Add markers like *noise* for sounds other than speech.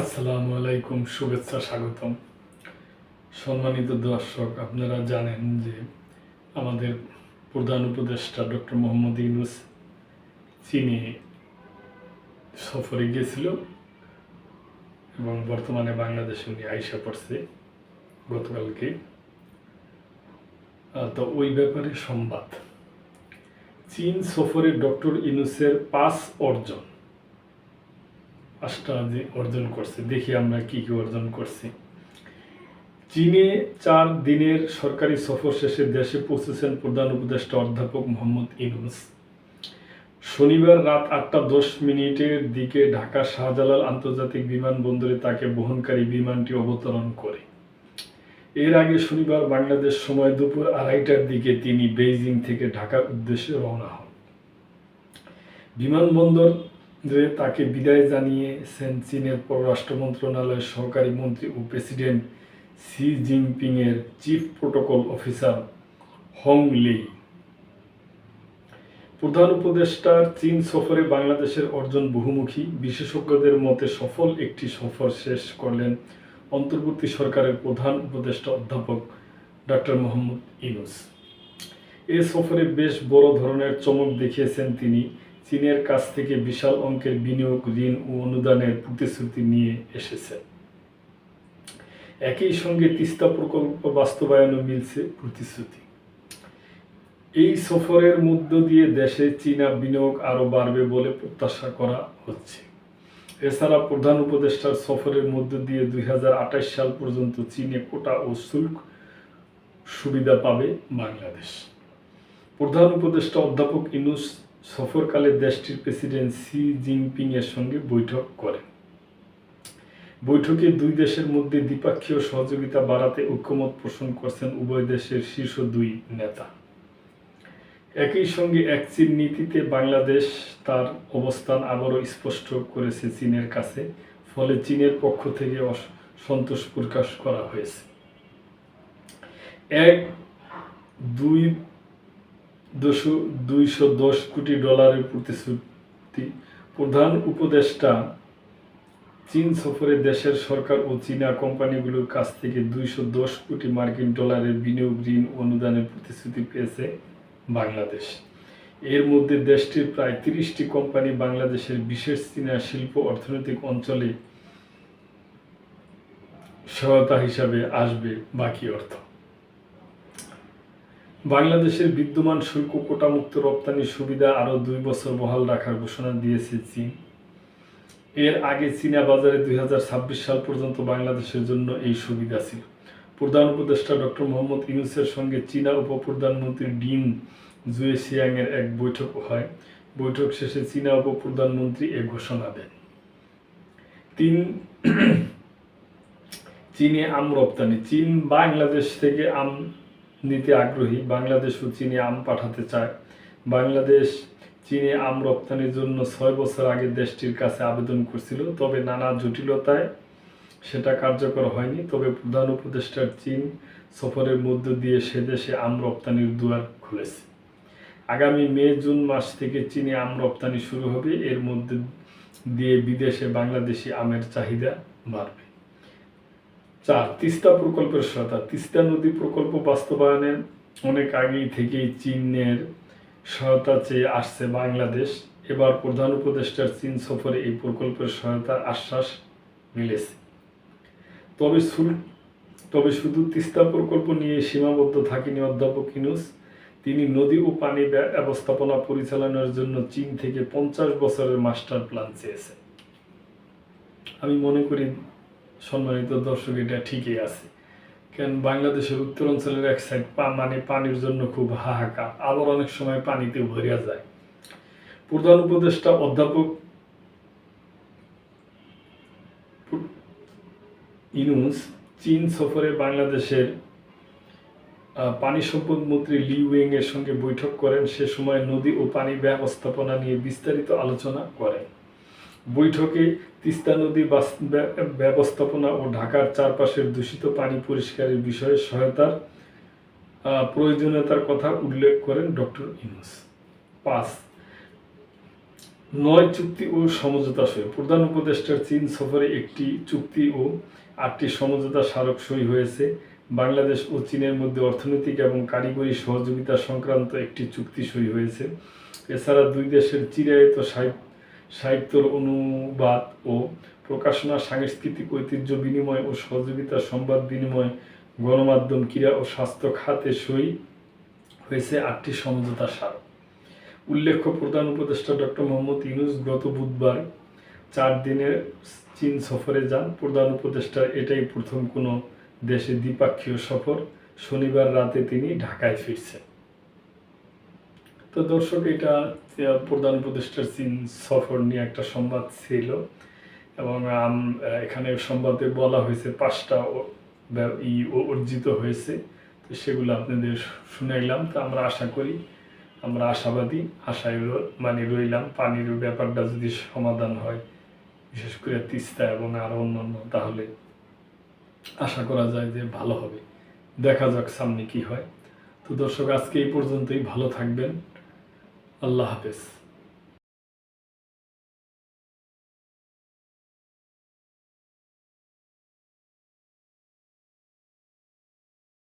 আসসালামু আলাইকুম, শুভেচ্ছা, স্বাগতম। সম্মানিত দর্শক, আপনারা জানেন যে আমাদের প্রধান উপদেষ্টা ডক্টর মোহাম্মদ ইউনুস চীনে সফরে গিয়েছিল এবং বর্তমানে বাংলাদেশে উনি আইসা পড়ছে গতকালকে। তো ওই ব্যাপারে সংবাদ। চীন সফরে ডক্টর ইউনুসের পাস অর্জন। পাঁচটা অর্জন করছে, দেখি আমরা কি কি অর্জন করছি। চীনে চার দিনের সরকারি সফর শেষে দেশে পৌঁছেছেন প্রধান উপদেষ্টা অধ্যাপক মোহাম্মদ ইউনুস। শনিবার রাত আটটা দশ মিনিটের দিকে ঢাকা শাহজালাল আন্তর্জাতিক বিমানবন্দরে তাকে বহনকারী বিমানটি অবতরণ করে। এর আগে শনিবার বাংলাদেশ সময় দুপুর আড়াইটার দিকে তিনি বেইজিং থেকে ঢাকার উদ্দেশ্যে রওনা হন। বিমানবন্দরে তাকে বিদায় জানিয়েছেন চীনের পররাষ্ট্র মন্ত্রণালয়ের সহকারী মন্ত্রী ও প্রেসিডেন্ট সি জিনপিং এর chief protocol officer Hong Lei প্রধান উপদেষ্টার চীন সফরে বাংলাদেশের অর্জন বহুমুখী। বিশেষজ্ঞদের মতে সফল একটি সফর শেষ করলেন অন্তর্বর্তী সরকারের প্রধান উপদেষ্টা অধ্যাপক ডক্টর মোহাম্মদ ইউনুস। এ সফরে বেশ বড় ধরনের চমক দেখিয়েছেন তিনি চীনের কাছ থেকে বিশাল অঙ্কের বিনিয়োগ, ঋণ ও অনুদানের প্রতিশ্রুতি নিয়ে এসেছেন একই সঙ্গে তিস্তা প্রকল্প বাস্তবায়নও মিলছে প্রতিশ্রুতি। এই সফরের মধ্য দিয়ে দেশে চীনা বিনিয়োগ আরও বাড়বে বলে প্রত্যাশা করা হচ্ছে। এছাড়া প্রধান উপদেষ্টার সফরের মধ্য দিয়ে দুই হাজার আঠাশ সাল পর্যন্ত চীনে কোটা ও শুল্ক সুবিধা পাবে বাংলাদেশ। প্রধান উপদেষ্টা অধ্যাপক ইনুস সফরকালে দেশটির প্রেসিডেন্ট সি জিনপিং এর সঙ্গে বৈঠক করেন। বৈঠকে দুই দেশের মধ্যে দ্বিপাক্ষীয় সহযোগিতা বাড়াতে ঐক্যমত পোষণ করছেন উভয় দেশের শীর্ষ দুই নেতা। একই সঙ্গে এক চীন নীতিতে বাংলাদেশ তার অবস্থান আবারও স্পষ্ট করেছে চীনের কাছে, ফলে চীনের পক্ষ থেকে সন্তোষ প্রকাশ করা হয়েছে। এক দুই দুশো দুইশো দশ কোটি ডলারের প্রতিশ্রুতি প্রধান উপদেষ্টা চীন সফরে দেশের সরকার ও চীনা কোম্পানিগুলোর কাছ থেকে দুইশো দশ কোটি মার্কিন ডলারের বিনিয়োগ ঋণ অনুদানের প্রতিশ্রুতি পেয়েছে বাংলাদেশ। এর মধ্যে দেশটির প্রায় তিরিশটি কোম্পানি বাংলাদেশের বিশেষ চীনা শিল্প অর্থনৈতিক অঞ্চলে সহায়তা হিসাবে আসবে বাকি অর্থ। বাংলাদেশের বিদ্যমান শুল্ক কোটামুক্ত রপ্তানি সুবিধা আরও দুই বছর বহাল রাখার ঘোষণা দিয়েছে চীন। এর আগে চীনা বাজারে দুই হাজার ছাব্বিশ সাল পর্যন্ত বাংলাদেশের জন্য এই সুবিধা ছিল। প্রধান উপদেষ্টা ডক্টর মোহাম্মদ ইউনুসের সঙ্গে চীনা উপপ্রধানমন্ত্রী ডিন জুয়ে সিয়াং এক বৈঠক হয়। বৈঠক শেষে চীনা উপপ্রধানমন্ত্রী এ ঘোষণা দেন। তিন *clears throat* চীনে আম রপ্তানি। চীন বাংলাদেশ থেকে আম নিতে আগ্রহী, বাংলাদেশ ও চীনে আম পাঠাতে চায়। বাংলাদেশ চীনে আম রপ্তানির জন্য ছয় বছর আগে দেশটির কাছে আবেদন করছিল, তবে নানা জটিলতায় সেটা কার্যকর হয়নি। তবে প্রধান উপদেষ্টার চীন সফরের মধ্য দিয়ে সে দেশে আম রপ্তানির দুয়ার খুলেছে। আগামী মে, জুন মাস থেকে চীনে আম রপ্তানি শুরু হবে। এর মধ্যে দিয়ে বিদেশে বাংলাদেশি আমের চাহিদা বাড়বে। চার তিস্তা প্রকল্পের সহায়তা তিস্তা নদী প্রকল্প বাস্তবায়নে অনেক আগেই থেকেই চীনের সহায়তা চেয়ে আসছে বাংলাদেশ। এবার প্রধান উপদেষ্টার চীন সফরে এই প্রকল্পের সহায়তার আশ্বাস মিলেছে। তবে তবে শুধু তিস্তা প্রকল্প নিয়ে সীমাবদ্ধ থাকেনি অধ্যাপক ইনুস। তিনি নদী ও পানি ব্যবস্থাপনা পরিচালনার জন্য চীন থেকে পঞ্চাশ বছরের মাস্টার প্ল্যান চেয়েছেন। আমি মনে করি সম্মানিত দর্শক, এটা ঠিকই আছে। কেন বাংলাদেশের উত্তর অঞ্চলের এক সাইড মানে পানির জন্য খুব হাহাকার। আবার অনেক সময় পানিতে ভরিয়া যায়। প্রধান উপদেষ্টা অধ্যাপক ইনুস চীন সফরে বাংলাদেশের পানি সম্পদ মন্ত্রী লি ওয়েং এর সঙ্গে বৈঠক করেন। সে সময় নদী ও পানি ব্যবস্থাপনা নিয়ে বিস্তারিত আলোচনা করেন। বৈঠকে তিস্তা নদী ব্যবস্থাপনা ও ঢাকার চারপাশের দূষিত পানি পরিষ্কারের বিষয়ে সহায়তার প্রয়োজনীয়তার কথা উল্লেখ করেন ডক্টর ইনুস পাঁচ, নয় চুক্তি ও সমঝোতা সই। প্রধান উপদেষ্টার চীন সফরে একটি চুক্তি ও আটটি সমঝোতা স্মারক সই হয়েছে। বাংলাদেশ ও চীনের মধ্যে অর্থনৈতিক এবং কারিগরি সহযোগিতা সংক্রান্ত একটি চুক্তি সই হয়েছে। এছাড়া দুই দেশের চিরায়ত সাহিত্য সাহিত্যর অনুবাদ ও প্রকাশনা, সাংস্কৃতিক ঐতিহ্য বিনিময় ও সহযোগিতা সংবাদ বিনিময়, গণমাধ্যম, ক্রীড়া ও স্বাস্থ্য খাতে সই হয়েছে আটটি সমঝোতা স্মারক। উল্লেখ্য, প্রধান উপদেষ্টা ডক্টর মোহাম্মদ ইউনুস গত বুধবার চার দিনের চীন সফরে যান। প্রধান উপদেষ্টার এটাই প্রথম কোনো দেশে দ্বিপাক্ষীয় সফর। শনিবার রাতে তিনি ঢাকায় ফিরছেন। তো দর্শক, এটা প্রধান উপদেষ্টার চীন সফর নিয়ে একটা সংবাদ ছিল এবং এখানে সংবাদে বলা হয়েছে পাঁচটা ই অর্জিত হয়েছে। তো সেগুলো আপনাদের শুনাইলাম তো আমরা আশা করি, আমরা আশাবাদী, আশায় মানে রইলাম। পানির ব্যাপারটা যদি সমাধান হয়, বিশেষ করে তিস্তা এবং আরও অন্যান্য, তাহলে আশা করা যায় যে ভালো হবে। দেখা যাক সামনে কি হয়। তো দর্শক, আজকে এই পর্যন্তই। ভালো থাকবেন। আল্লাহ হাফেজ।